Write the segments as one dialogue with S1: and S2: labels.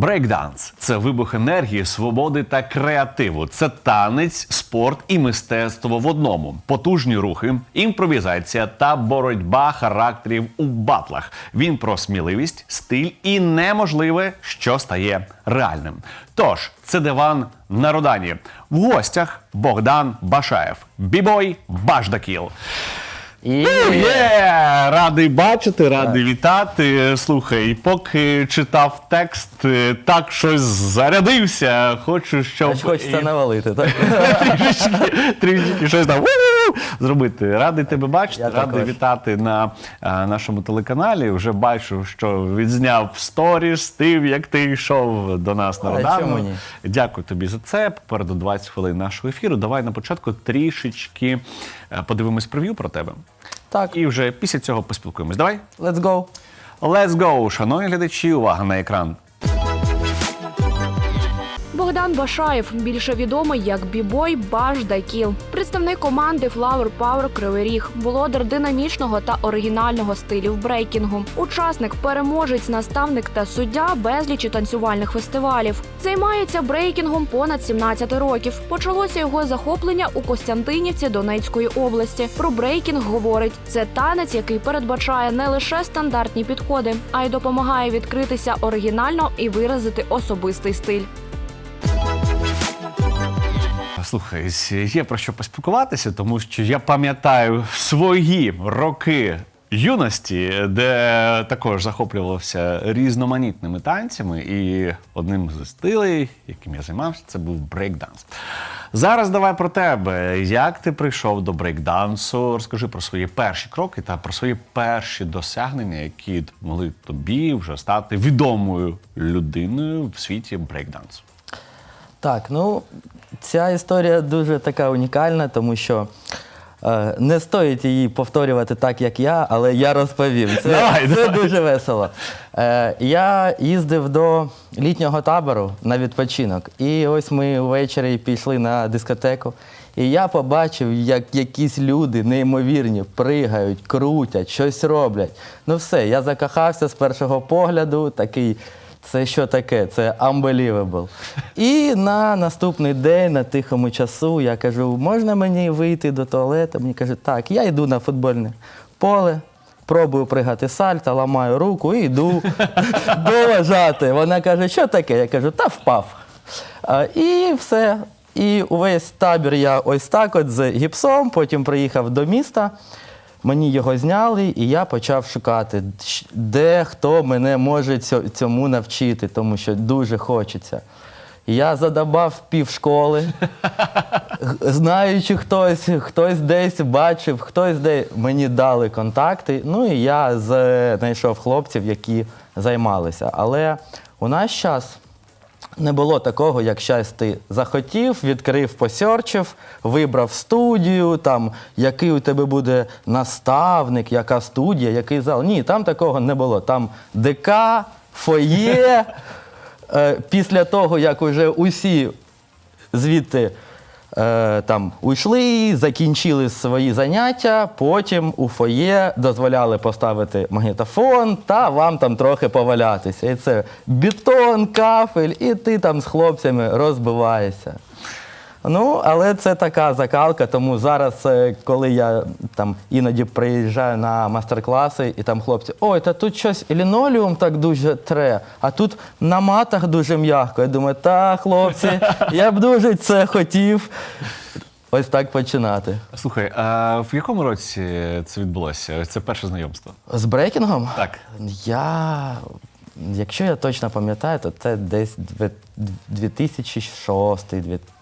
S1: Брейкданс це вибух енергії, свободи та креативу. Це танець, спорт і мистецтво в одному. Потужні рухи, імпровізація та боротьба характерів у батлах. Він про сміливість, стиль і неможливе, що стає реальним. Тож це диван на Родані. В гостях Богдан Башаєв, бібой Баждакіл.
S2: І
S1: Є! Радий бачити, радий вітати. Слухай, поки читав текст, е, так щось зарядився. Хочу, щоб
S2: аж хочеться навалити, так?
S1: трішечки, трішечки щось там «у-у-у» зробити. Радий тебе бачити,
S2: Я
S1: радий
S2: також.
S1: вітати на а, нашому телеканалі. Вже бачу, що відзняв сторіс, тим, як ти йшов до нас на
S2: А
S1: Родану.
S2: ні?
S1: Дякую тобі за це. Попереду 20 хвилин нашого ефіру. Давай на початку трішечки е, подивимось прев'ю про тебе.
S2: Так,
S1: І вже після цього поспілкуємось. Давай.
S2: let's go.
S1: Let's go, шановні глядачі, увага на екран.
S3: Богдан Башаєв, більше відомий як бібой Баш Дайкіл, представник команди Flower Power Кривий Ріг, володар динамічного та оригінального стилів брейкінгу, учасник, переможець, наставник та суддя безлічі танцювальних фестивалів. Займається брейкінгом понад 17 років. Почалося його захоплення у Костянтинівці Донецької області. Про брейкінг говорить: це танець, який передбачає не лише стандартні підходи, а й допомагає відкритися оригінально і виразити особистий стиль.
S1: Слухай, є про що поспілкуватися, тому що я пам'ятаю свої роки юності, де також захоплювався різноманітними танцями, і одним з стилей, яким я займався, це був брейкданс. Зараз давай про тебе. Як ти прийшов до брейкдансу? Розкажи про свої перші кроки та про свої перші досягнення, які могли тобі вже стати відомою людиною в світі брейкдансу.
S2: Так, ну ця історія дуже така унікальна, тому що е, не стоїть її повторювати так, як я, але я розповім. Це,
S1: Давай,
S2: це
S1: давай.
S2: дуже весело. Е, я їздив до літнього табору на відпочинок, і ось ми ввечері пішли на дискотеку. І я побачив, як якісь люди неймовірні пригають, крутять, щось роблять. Ну все, я закохався з першого погляду, такий. Це що таке? Це unbelievable. І на наступний день, на тихому часу, я кажу, можна мені вийти до туалету? Мені кажуть, так, я йду на футбольне поле, пробую пригати сальто, ламаю руку і йду доважати. Вона каже, що таке? Я кажу, та впав. А, і все. І увесь табір я ось так от з гіпсом, потім приїхав до міста. Мені його зняли, і я почав шукати, де хто мене може цьому навчити, тому що дуже хочеться. Я задабав півшколи, г- знаючи хтось, хтось десь бачив, хтось десь мені дали контакти. Ну і я знайшов хлопців, які займалися. Але у наш час не було такого, як щас ти захотів, відкрив, посерчив, вибрав студію, там, який у тебе буде наставник, яка студія, який зал. Ні, там такого не було. Там ДК, фоє. Е, Після того, як уже усі звідти е, там уйшли, закінчили свої заняття, потім у фоє дозволяли поставити магнітофон та вам там трохи повалятися. І це бетон, кафель, і ти там з хлопцями розбиваєшся. Ну, але це така закалка, тому зараз, е, коли я там іноді приїжджаю на мастер-класи, і там хлопці, ой, та тут щось лінолеум так дуже тре, а тут на матах дуже м'яко. Я думаю, та, хлопці, я б дуже це хотів. Ось так починати.
S1: Слухай, а в якому році це відбулося? Це перше знайомство?
S2: З брейкінгом?
S1: Так.
S2: Я, якщо я точно пам'ятаю, то це десь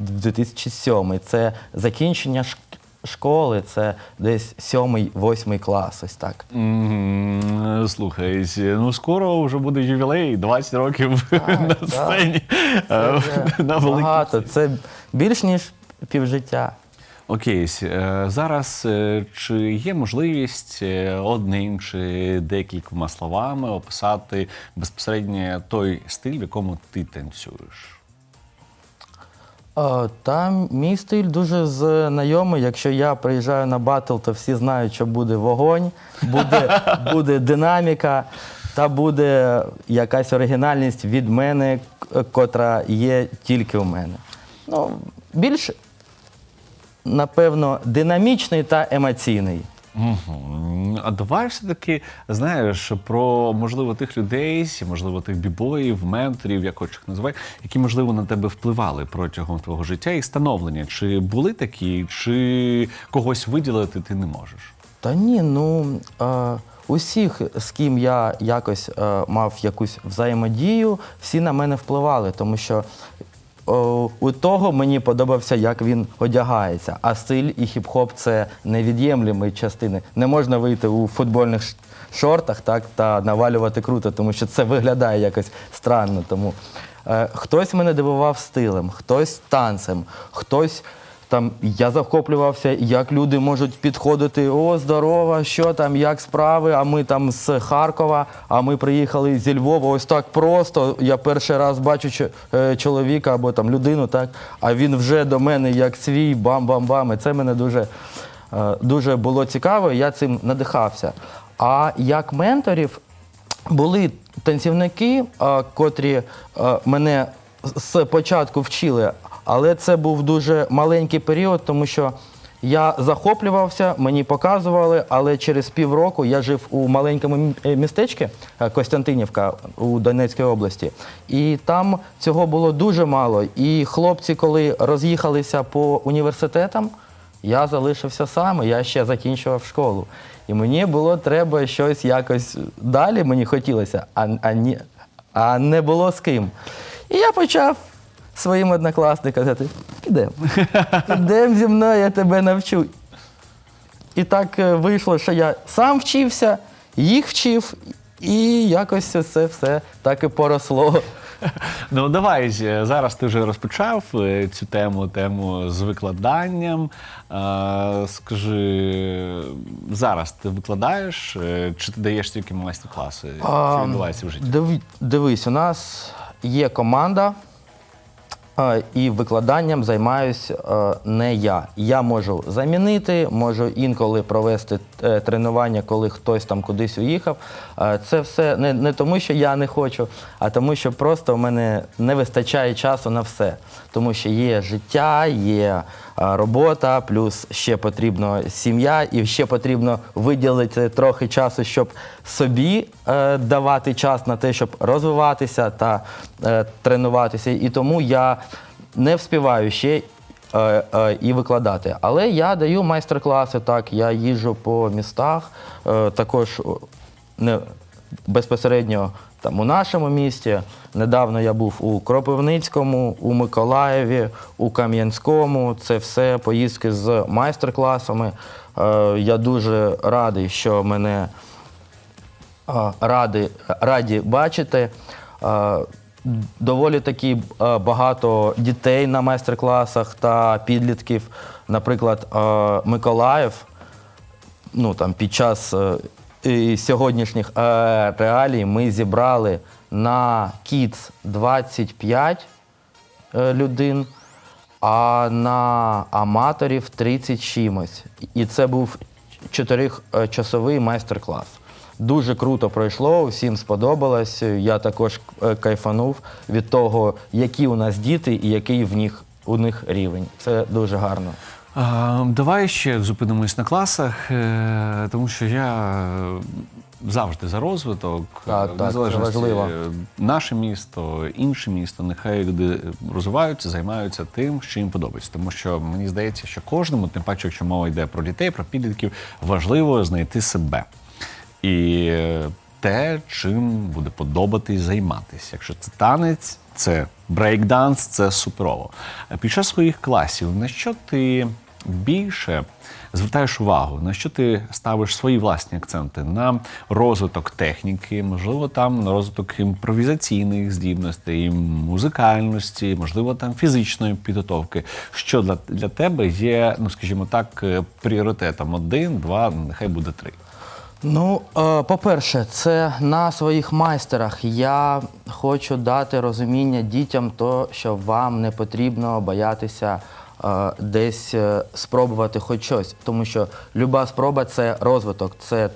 S2: 2006-2007. Це закінчення шк- школи, це десь 7-8 клас, ось так.
S1: М, Слухай, ну скоро вже буде ювілей, 20 років на
S2: так.
S1: сцені.
S2: Це
S1: е, на
S2: багато, це більш ніж півжиття.
S1: Окей, е, зараз е, чи є можливість е, одним чи декількома словами описати безпосередньо той стиль, в якому ти танцюєш?
S2: Там мій стиль дуже знайомий. Якщо я приїжджаю на батл, то всі знають, що буде вогонь, буде, буде динаміка, та буде якась оригінальність від мене, котра є тільки у мене. Ну, більш, напевно, динамічний та емоційний.
S1: Мгм. А давай все-таки знаєш про можливо тих людей, можливо, тих бібоїв, менторів, як хочеш їх називай, які можливо на тебе впливали протягом твого життя і становлення. Чи були такі, чи когось виділити ти не можеш?
S2: Та ні, ну е, усіх, з ким я якось е, мав якусь взаємодію, всі на мене впливали, тому що е, у того мені подобався, як він одягається. А стиль і хіп-хоп це невід'ємлемі частини. Не можна вийти у футбольних шортах так, та навалювати круто, тому що це виглядає якось странно. Тому е, хтось мене дивував стилем, хтось танцем, хтось. Там я захоплювався, як люди можуть підходити. О, здорово, що там, як справи? А ми там з Харкова, а ми приїхали зі Львова. Ось так просто. Я перший раз бачу е, чоловіка або там людину, так, а він вже до мене як свій, бам-бам-бам. І це мене дуже, е, дуже було цікаво, я цим надихався. А як менторів були танцівники, котрі е, мене з початку вчили, але це був дуже маленький період, тому що я захоплювався, мені показували, але через півроку я жив у маленькому е, містечку е, Костянтинівка у Донецькій області. І там цього було дуже мало. І хлопці, коли роз'їхалися по університетам, я залишився сам, я ще закінчував школу. І мені було треба щось якось далі мені хотілося, а, а, ні, а не було з ким. І я почав своїм однокласникам казати: підемо. Підемо зі мною, я тебе навчу. І так е, вийшло, що я сам вчився, їх вчив, і якось це все так і поросло.
S1: Ну давай е, зараз ти вже розпочав е, цю тему, тему з викладанням. Скажи, зараз ти викладаєш, чи ти даєш тільки майстер-класи? Що відбувається в житті?
S2: Дивись, у нас є команда, і викладанням займаюсь е, не я. Я можу замінити, можу інколи провести е, тренування, коли хтось там кудись уїхав. Е, Це все не, не тому, що я не хочу, а тому, що просто в мене не вистачає часу на все. Тому що є життя, є робота, плюс ще потрібно сім'я, і ще потрібно виділити трохи часу, щоб собі давати час на те, щоб розвиватися та тренуватися. І тому я не вспіваю ще е, е, і викладати. Але я даю майстер-класи, так, я їжджу по містах, е, також не, безпосередньо там у нашому місті. Недавно я був у Кропивницькому, у Миколаєві, у Кам'янському. Це все поїздки з майстер-класами. Е, Я дуже радий, що мене е, ради, раді бачити. Доволі таки е, багато дітей на майстер-класах та підлітків. Наприклад, е, Миколаїв ну, там, під час е, сьогоднішніх реалій ми зібрали на Kids 25 е, людей, а на аматорів 30 чимось. І це був чотирьохчасовий майстер-клас. Дуже круто пройшло, всім сподобалось. Я також е, кайфанув від того, які у нас діти і який в них, у них рівень. Це дуже гарно.
S1: А, давай ще зупинимось на класах, е, тому що я завжди за розвиток.
S2: Так,
S1: е,
S2: так, це важливо.
S1: Наше місто, інше місто, нехай люди розвиваються, займаються тим, що їм подобається. Тому що мені здається, що кожному, тим паче, якщо мова йде про дітей, про підлітків, важливо знайти себе. І те, чим буде подобатись займатися. Якщо це танець, це брейкданс, це суперово. Під час своїх класів на що ти більше звертаєш увагу, на що ти ставиш свої власні акценти? На розвиток техніки, можливо, там на розвиток імпровізаційних здібностей, музикальності, можливо, там фізичної підготовки. Що для, для тебе є, ну скажімо так, е, пріоритетом один, два, нехай буде три.
S2: Ну, е, по-перше, це на своїх майстерах. Я хочу дати розуміння дітям, то, що вам не потрібно боятися е, десь е, спробувати хоч щось. Тому що люба спроба це розвиток. Це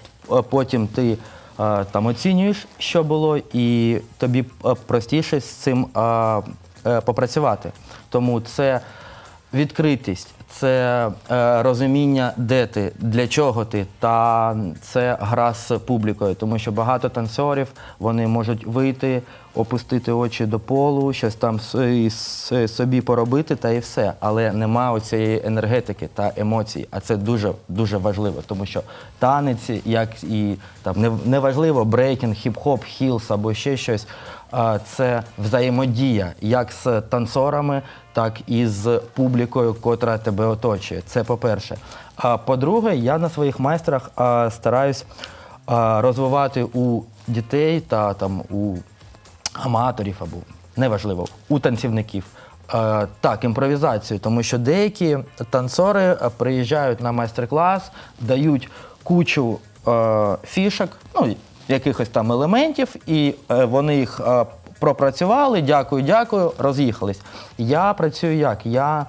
S2: потім ти там оцінюєш, що було, і тобі простіше з цим попрацювати. Тому це відкритість, це е, розуміння, де ти, для чого ти, та це гра з публікою, тому що багато танцорів вони можуть вийти, опустити очі до полу, щось там собі поробити, та і все. Але нема оцієї енергетики та емоцій. А це дуже дуже важливо, тому що танець, як і там не- неважливо, брейкінг, хіп-хоп, хілс або ще щось. Це взаємодія як з танцорами, так і з публікою, котра тебе оточує. Це по-перше. А по-друге, я на своїх майстрах стараюсь розвивати у дітей та там у аматорів або неважливо, у танцівників. Так, імпровізацію, тому що деякі танцори приїжджають на майстер-клас, дають кучу е, фішок, ну, якихось там елементів, і е, вони їх е, пропрацювали, дякую, дякую, роз'їхались. Я працюю як? Я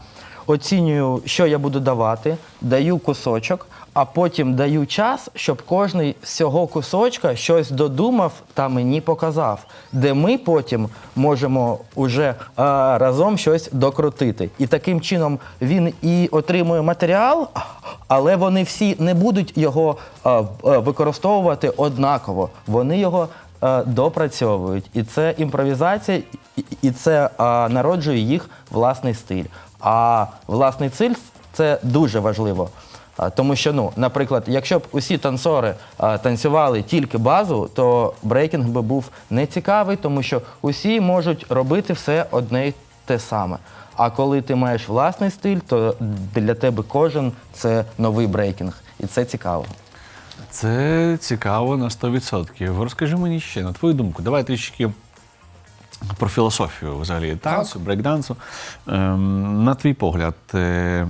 S2: оцінюю, що я буду давати, даю кусочок, а потім даю час, щоб кожний з цього кусочка щось додумав та мені показав, де ми потім можемо уже а, разом щось докрутити. І таким чином він і отримує матеріал, але вони всі не будуть його а, в- використовувати однаково. Вони його е, допрацьовують. І це імпровізація, і це а, народжує їх власний стиль. А власний стиль це дуже важливо. Тому що, ну, наприклад, якщо б усі танцори а, танцювали тільки базу, то брейкінг би був нецікавий, тому що усі можуть робити все одне й те саме. А коли ти маєш власний стиль, то для тебе кожен це новий брейкінг. І це цікаво.
S1: Це цікаво на 100%. Розкажи мені ще, на твою думку, давай трішки про філософію взагалі танцю, брейкдансу. Ем, на твій погляд, е,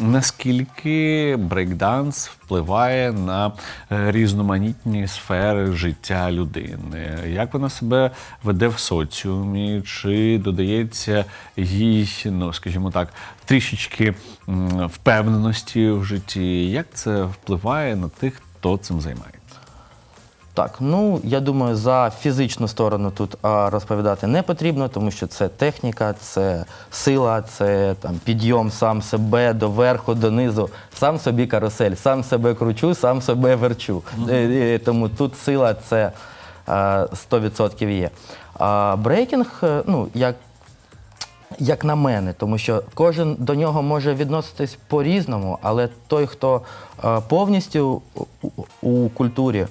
S1: наскільки брейкданс впливає на е, різноманітні сфери життя людини? Як вона себе веде в соціумі? Чи додається їй, ну скажімо так, трішечки впевненості в житті? Як це впливає на тих, хто цим займається?
S2: Так, ну я думаю, за фізичну сторону тут а, розповідати не потрібно, тому що це техніка, це сила, це там підйом сам себе до верху, донизу, сам собі карусель, сам себе кручу, сам себе верчу. Е, е, Тому тут сила це а, 100% є. А брейкінг, е, ну як як на мене, тому що кожен до нього може відноситись по-різному, але той, хто е, повністю у, у- у культурі,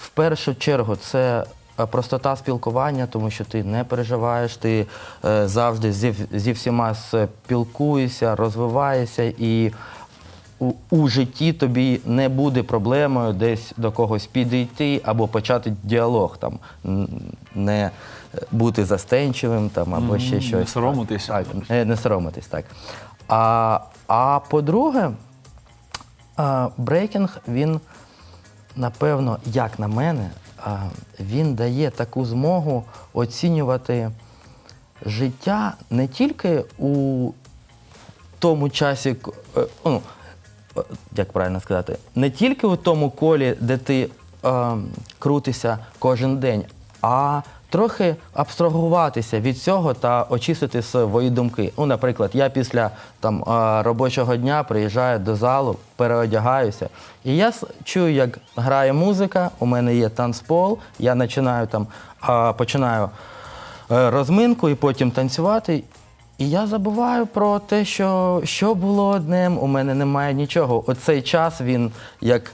S2: в першу чергу це е, простота спілкування, тому що ти не переживаєш, ти е, завжди зі, зі всіма спілкуєшся, розвиваєшся і. У, у житті тобі не буде проблемою десь до когось підійти або почати діалог, там не бути застенчивим там або ще
S1: Мгм,
S2: щось.
S1: не соромитись.
S2: Так, не, не соромитись, так. А, а по-друге, брейкінг, він, напевно, як на мене, він дає таку змогу оцінювати життя не тільки у тому часі, е, ну, е, як правильно сказати, не тільки у тому колі, де ти е, крутишся кожен день, а трохи абстрагуватися від цього та очистити свої думки. Ну, наприклад, я після там, робочого дня приїжджаю до залу, переодягаюся, і я чую, як грає музика, у мене є танцпол, я починаю там, починаю е, розминку і потім танцювати. І я забуваю про те, що, що було днем, у мене немає нічого. Оцей час він як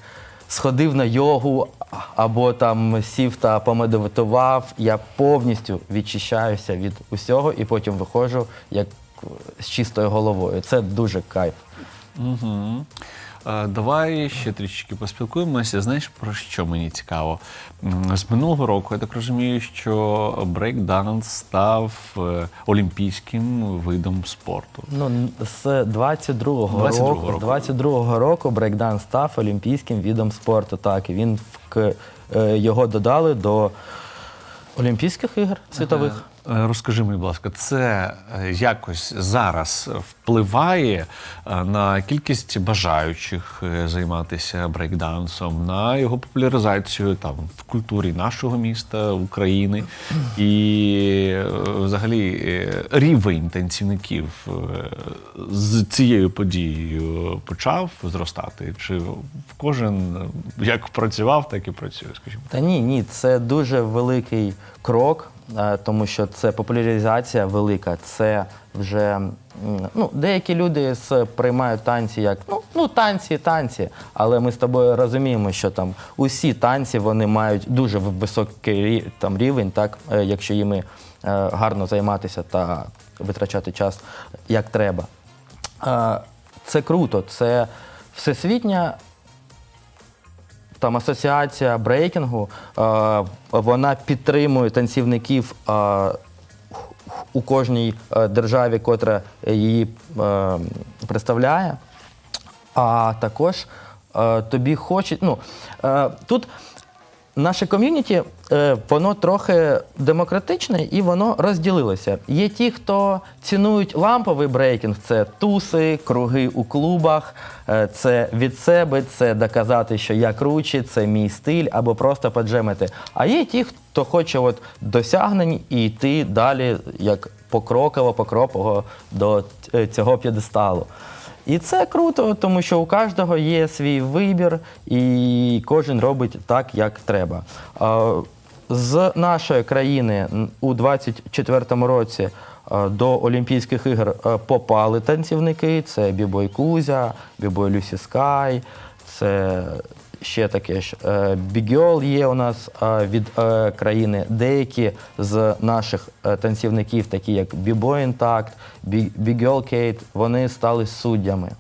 S2: сходив на йогу або там сів та помедитував. Я повністю відчищаюся від усього і потім виходжу як з чистою головою. Це дуже кайф.
S1: Угу. Давай ще трішечки поспілкуємося. Знаєш, про що мені цікаво? З минулого року я так розумію, що брейкданс став е, олімпійським видом спорту.
S2: Ну, з 22-го
S1: 22-го
S2: року,
S1: року.
S2: 22-го року брейкданс став олімпійським видом спорту. Так, і він вк- е, його додали до Олімпійських ігор світових.
S1: Е, Розкажи мені, будь ласка, це е, якось зараз впливає е, на кількість бажаючих е, займатися брейкдансом, на його популяризацію там в культурі нашого міста, України і е, взагалі е, рівень танцівників е, з цією подією почав зростати? Чи кожен е, як працював, так і працює? Скажімо.
S2: Та ні, ні, це дуже великий крок, е, тому що це популяризація велика. Це вже ну, деякі люди сприймають танці як ну, ну танці, танці. Але ми з тобою розуміємо, що там усі танці вони мають дуже високий там рівень, так, е, якщо їми е, гарно займатися та витрачати час як треба. Е, Це круто, це всесвітня там асоціація брейкінгу, е, вона підтримує танцівників е, у кожній е, державі, котра її е, представляє. А також е, тобі хоче. Ну, е, тут наше ком'юніті, е, воно трохи демократичне і воно розділилося. Є ті, хто цінують ламповий брейкінг, це туси, круги у клубах, е, це від себе, це доказати, що я круче, це мій стиль, або просто поджемити. А є ті, хто хоче от досягнень і йти далі, як покроково, покроково до е, цього п'єдесталу. І це круто, тому що у кожного є свій вибір, і кожен робить так, як треба. З нашої країни у 24-му році до Олімпійських ігор попали танцівники: це Бібой Кузя, Бібой Люсі Скай, це ще таке ж е, Бігьол є у нас е, від е, країни. Деякі з наших танцівників, такі як Бібой Інтакт, Бігьол Кейт, вони стали суддями.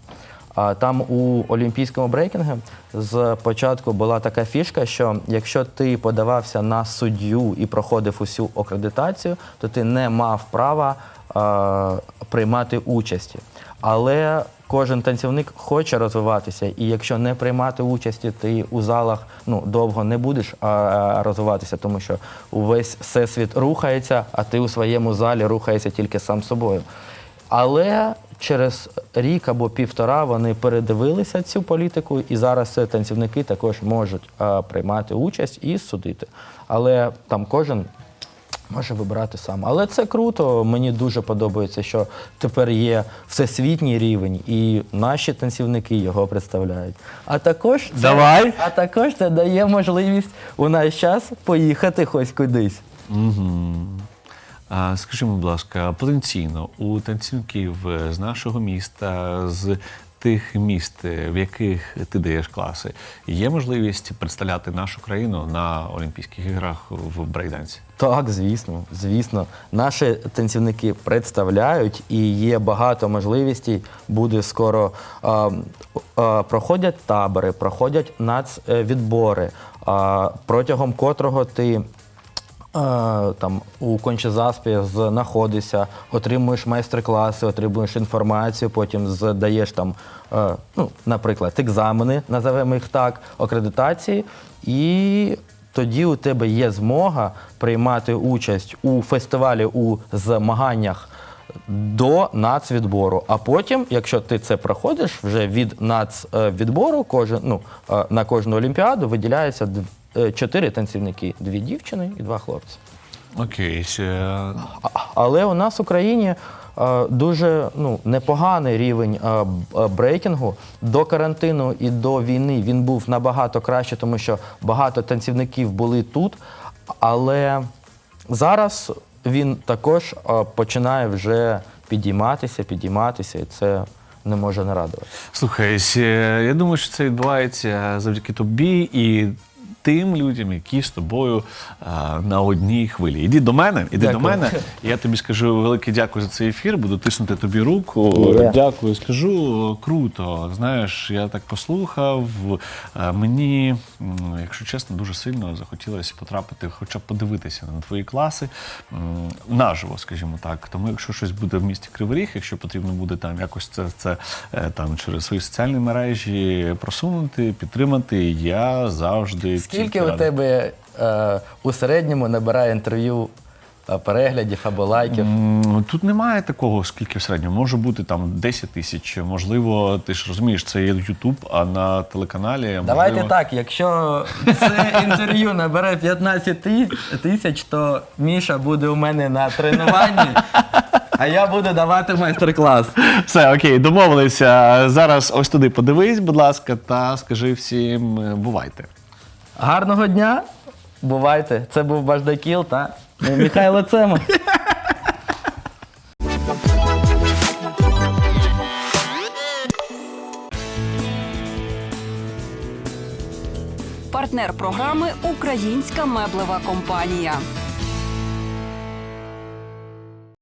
S2: А там у олімпійському брейкінгу з початку була така фішка, що якщо ти подавався на суддю і проходив усю акредитацію, то ти не мав права е, приймати участі. Але кожен танцівник хоче розвиватися, і якщо не приймати участі, ти у залах ну, довго не будеш а, розвиватися, тому що увесь всесвіт рухається, а ти у своєму залі рухаєшся тільки сам собою. Але через рік або півтора вони передивилися цю політику, і зараз танцівники також можуть е, приймати участь і судити. Але там кожен може вибирати сам. Але це круто. Мені дуже подобається, що тепер є всесвітній рівень, і наші танцівники його представляють. А також це,
S1: Давай.
S2: а також це дає можливість у наш час поїхати хоч кудись.
S1: Угу. А, скажи, будь ласка, потенційно у танцівників е, з нашого міста, з тих міст, е, в яких ти даєш класи, є можливість представляти нашу країну на Олімпійських іграх в брейдансі?
S2: Так, звісно, звісно. Наші танцівники представляють і є багато можливостей. Буде скоро а, а, проходять табори, проходять нацвідбори, а, протягом котрого ти. А, Там у Кончезаспі знаходишся, отримуєш майстер-класи, отримуєш інформацію, потім здаєш там, е, ну, наприклад, екзамени, називаємо їх так, акредитації, і тоді у тебе є змога приймати участь у фестивалі у змаганнях до нацвідбору. А потім, якщо ти це проходиш, вже від нацвідбору кожен, ну, е, на кожну олімпіаду виділяється е, чотири танцівники: дві дівчини і два хлопці.
S1: Окей. е,
S2: Але у нас в Україні е, дуже ну, непоганий рівень е, е, брейкінгу. До карантину і до війни він був набагато краще, тому що багато танцівників були тут. Але зараз він також е, починає вже підійматися, підійматися, і це не може не радувати.
S1: Слухай, е, я думаю, що це відбувається завдяки тобі і тим людям, які з тобою а, на одній хвилі. Іди до мене, іди
S2: Дякую.
S1: до мене. Я тобі скажу велике дякую за цей ефір. Буду тиснути тобі руку.
S2: Є.
S1: Дякую, скажу круто. Знаєш, я так послухав. Е, Мені, якщо чесно, дуже сильно захотілося потрапити, хоча б подивитися на твої класи наживо, скажімо так. Тому, якщо щось буде в місті Кривий Ріг, якщо потрібно буде там якось це, це е, там через свої соціальні мережі просунути, підтримати, я завжди
S2: Скільки у тебе е, у середньому набирає інтерв'ю е, переглядів або лайків?
S1: Тут немає такого, скільки в середньому. Може бути там 10 тисяч. Можливо, ти ж розумієш, це є Ютуб, а на телеканалі.
S2: Давайте так, якщо це інтерв'ю набере 15 тисяч, то Міша буде у мене на тренуванні, а я буду давати майстер-клас.
S1: Все, окей, домовилися. Зараз ось туди подивись, будь ласка, та скажи всім е, бувайте.
S2: Гарного дня! Бувайте! Це був Баждакіл та Михайло Цема.
S4: Партнер програми Українська меблева компанія.